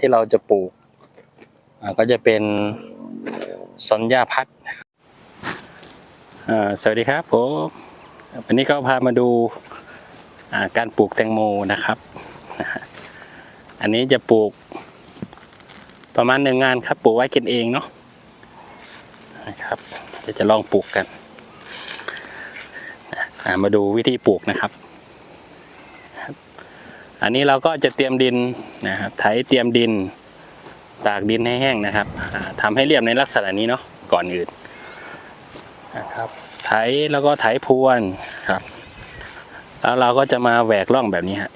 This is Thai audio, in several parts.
ที่เราจะปลูกก็จะเป็นสนหญ้าพัดสวัสดีครับผมวันนี้ก็พามาดูการปลูกแตงโมนะครับ อันนี้จะปลูกประมาณหนึ่งงานครับ ปลูกไว้กินเองเนาะนะครับเดี๋ยวจะลองปลูกกัน มาดูวิธีปลูกนะครับ อันนี้เราก็จะเตรียมดินนะครับไถเตรียมดิน ตากดินให้แห้งนะครับอ่าทำให้เรียบในลักษณะนี้เนาะก่อนอื่นนะครับไถแล้วก็ไถพรวนครับแล้วเราก็จะมาแหวกร่องแบบนี้ฮะ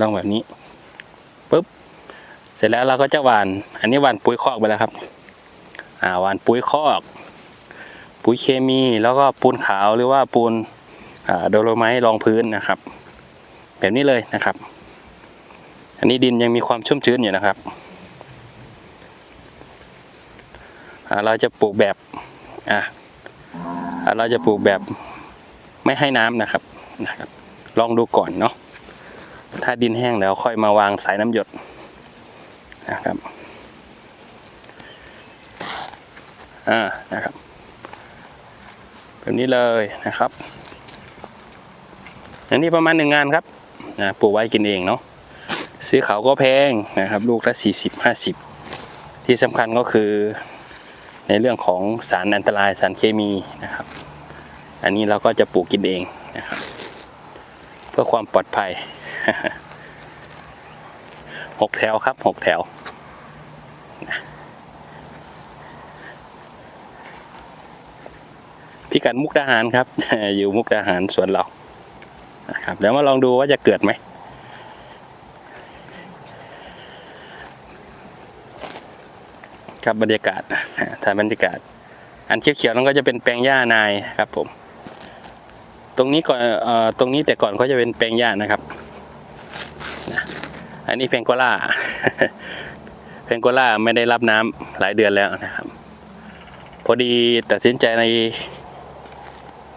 ร่องแบบนี้ปุ๊บเสร็จแล้วเราก็จะหว่าน อันนี้หว่านปุ๋ยคอกไปแล้วครับอ่าหว่านปุ๋ยคอก ปุ๋ยเคมีแล้วก็ปูนขาวหรือว่าปูนอ่าโดโลไมต์รองพื้นนะครับ แบบนี้เลยนะครับ อันนี้ดินยังมีความชุ่มชื้นอยู่นะครับ เราจะปลูกแบบอ่าอ่าเราจะปลูกแบบไม่ให้น้ำนะครับนะครับ ลองดูก่อนเนาะถ้าดินแห้งแล้วค่อยมาวางสายน้ำหยดนะครับอ่านะครับแบบนี้เลยนะครับ อันนี้ประมาณหนึ่งงานครับ นะปลูกไว้กินเองเนาะซื้อเขาก็แพงนะครับ ลูกละสี่สิบห้าสิบที่สำคัญก็คือในเรื่องของสารอันตรายสารเคมีนะครับ อันนี้เราก็จะปลูกกินเองนะครับ เพื่อความปลอดภัยหกแถวครับหกแถวพิกัดมุกดาหารครับ อยู่มุกดาหารสวนเรา นะครับเดี๋ยวมาลองดูว่าจะเกิดไหมครับบรรยากาศถ่ายบรรยากาศ อันเขียวๆนั้นก็จะเป็นแปลงหญ้านายครับผม ตรงนี้ก่อนออตรงนี้แต่ก่อนก็จะเป็นแปลงหญ้านะครับ อันนี้เพงโกล่าเพงโกล่าไม่ได้รับน้ำหลายเดือนแล้วนะครับ พอดีตัดสินใจใน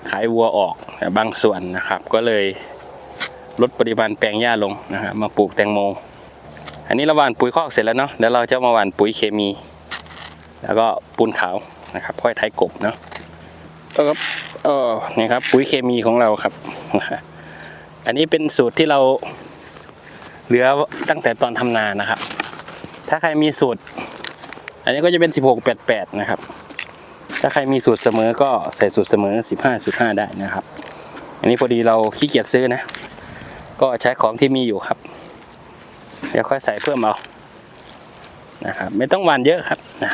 ขายวัวออกบางส่วนนะครับ ก็เลยลดปริมาณแปลงหญ้าลงนะครับมาปลูกแตงโม อันนี้เราหว่านปุ๋ยคอกเสร็จแล้วเนาะแล้วเราจะมาหว่านปุ๋ยเคมี แล้วก็ปูนขาวนะครับ ค่อยไถกบเนาะแล้วก็เออนี่ครับ ปุ๋ยเคมีของเราครับ อันนี้เป็นสูตรที่เราเหลือตั้งแต่ตอนทำนานะครับ ถ้าใครมีสูตร อันนี้ก็จะเป็น 1688 นะครับ ถ้าใครมีสูตรเสมอก็ใส่สูตรเสมอ 15 15 ได้นะครับ อันนี้พอดีเราขี้เกียจซื้อนะ ก็ใช้ของที่มีอยู่ครับ เดี๋ยวค่อยใส่เพิ่มเอานะครับ ไม่ต้องหวานเยอะครับนะ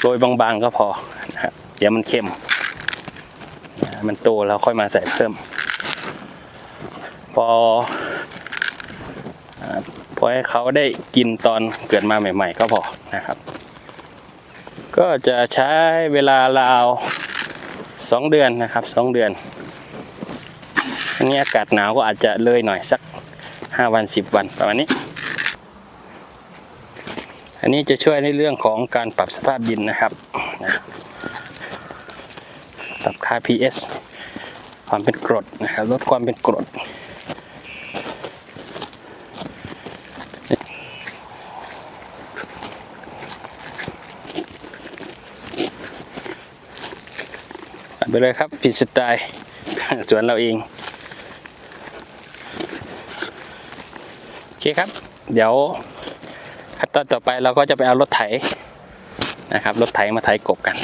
โรยบางๆก็พอนะครับเดี๋ยวมันเค็มนะมันโตแล้วค่อยมาใส่เพิ่ม พอพอให้เขาได้กินตอนเกิดมาใหม่ ๆ ก็พอนะครับ ก็จะใช้เวลาราวสองเดือนนะครับสองเดือนอันนี้อากาศหนาวก็อาจจะเลยหน่อยสักห้าวันสิบวันประมาณนี้ อันนี้จะช่วยในเรื่องของการปรับสภาพดินนะครับนะปรับค่า pH ความเป็นกรดนะครับลดความเป็นกรด เลยครับฟิสไตล์สวนเราเอง โอเคครับ เดี๋ยวขั้นตอนต่อไปเราก็จะไปเอารถไถนะครับ รถไถมาไถกบกัน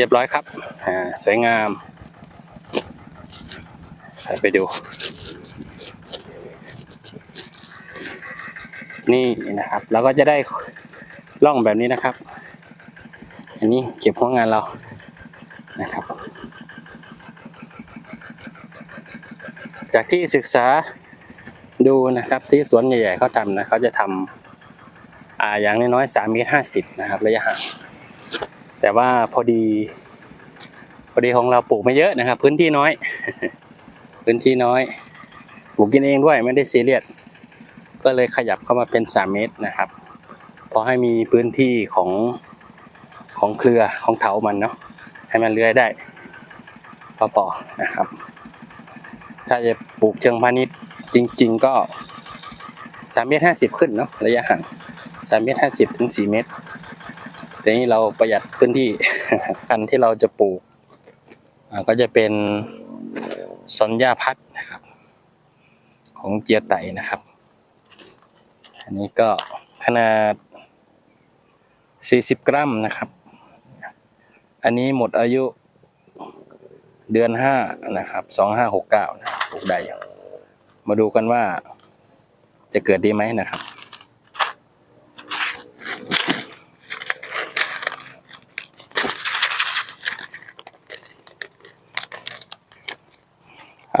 รียบร้อยครับอ่าสวยงามไปดู นี่นะครับเราก็จะได้ร่องแบบนี้นะครับ อันนี้เก็บหัวงานเรานะครับ จากที่ศึกษาดูนะครับที่สวนใหญ่ๆเขาทำนะเขาจะทำอ่าอย่างน้อยๆสามเมตรห้าสิบนะครับระยะห่าง แต่ว่าพอดี พอดีของเราปลูกไม่เยอะนะครับ พื้นที่น้อย พื้นที่น้อยปลูกกินเองด้วยไม่ได้ซีเรียสก็เลยขยับเข้ามาเป็นสามเมตรนะครับพอให้มีพื้นที่ของของเครือของเถามันเนาะให้มันเลื้อยได้พอๆนะครับ ถ้าจะปลูกเชิงพาณิชย์จริง ๆ ก็สามเมตรห้าสิบขึ้นเนาะระยะห่างสามเมตรห้าสิบถึงสี่เมตร แต่นี้เราประหยัดพื้นที่พันที่เราจะปลูกก็จะเป็นสนยาพัดนะครับ ของเจียไตนะครับ อันนี้ก็ขนาด 40 กรัมนะครับ อันนี้หมดอายุเดือนห้านะครับ2569นะครับปลูกได้มาดูกันว่าจะเกิดดีไหมนะครับ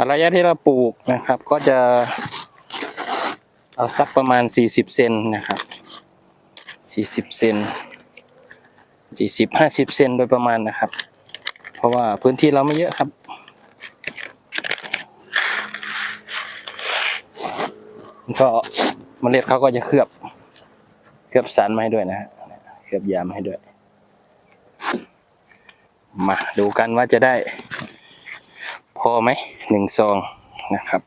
ระยะที่เราปลูกนะครับ ก็จะเอาสักประมาณ 40 เซนนะครับ 40 เซน 40 50 เซนโดยประมาณนะครับ เพราะว่าพื้นที่เราไม่เยอะครับ ก็เมล็ดเขาก็จะเคลือบ เคลือบสารมาให้ด้วยนะฮะเคลือบยามาให้ด้วย มาดูกันว่าจะได้ พอไหมหนึ่งซองนะครับ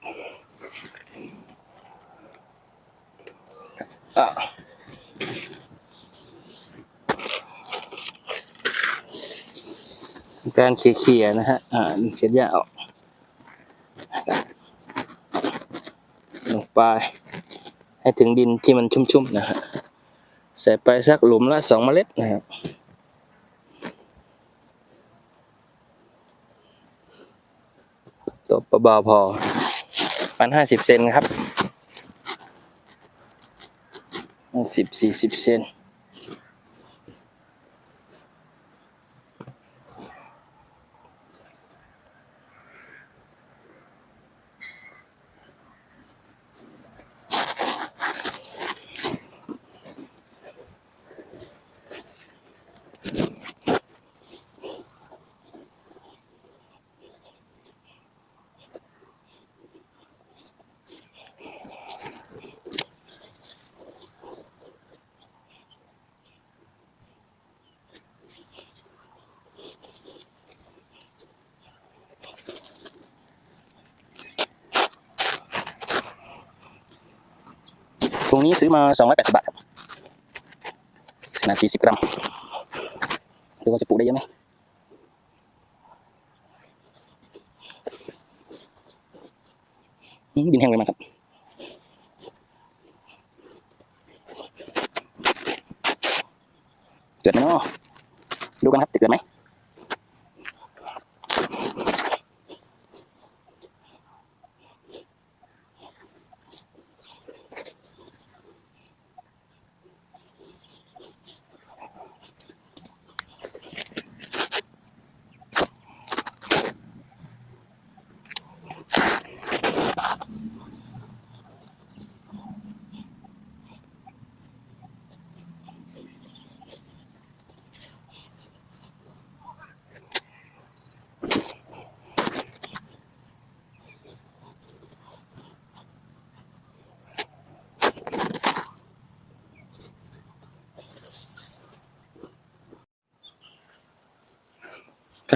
อะการเขี่ยๆนะฮะ อ่าเช็ดหญ้าออกลงไป ให้ถึงดินที่มันชุ่มๆนะฮะ ใส่ไปสักหลุมละสองเมล็ดนะครับ ตบ เบาๆพอปันห้าสิบเซนครับห้าสิบสี่สิบเซน งนี้ซื้อมาสองร้อยแปดสิบบาทครับขนาดสี่สิบกรัมดูว่าจะปลูกได้เยอะไหมดินแห้งเลยมาครับเกิดไหมเนาะดูกันครับจะเกิดไหม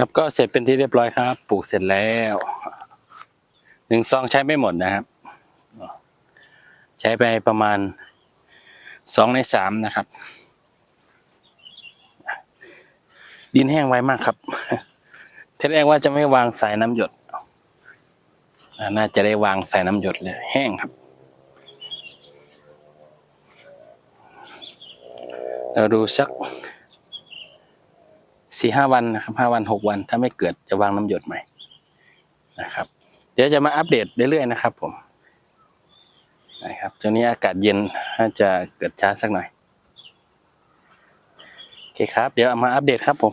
ครับก็เสร็จเป็นที่เรียบร้อยครับ ปลูกเสร็จแล้วหนึ่งซองใช้ไม่หมดนะครับ ใช้ไปประมาณสองในสามนะครับ ดินแห้งไวมากครับทีแรกว่าจะไม่วางสายน้ำหยดน่าจะได้วางสายน้ำหยดเลย แห้งครับ เราดูสัก สี่ห้าวันนะครับห้าวันหกวัน ถ้าไม่เกิดจะวางน้ำหยดใหม่นะครับ เดี๋ยวจะมาอัปเดตเรื่อยๆนะครับ ผมนะครับช่วงนี้อากาศเย็นน่าจะเกิดช้าสักหน่อยโอเคครับ เดี๋ยวมาอัปเดตครับผม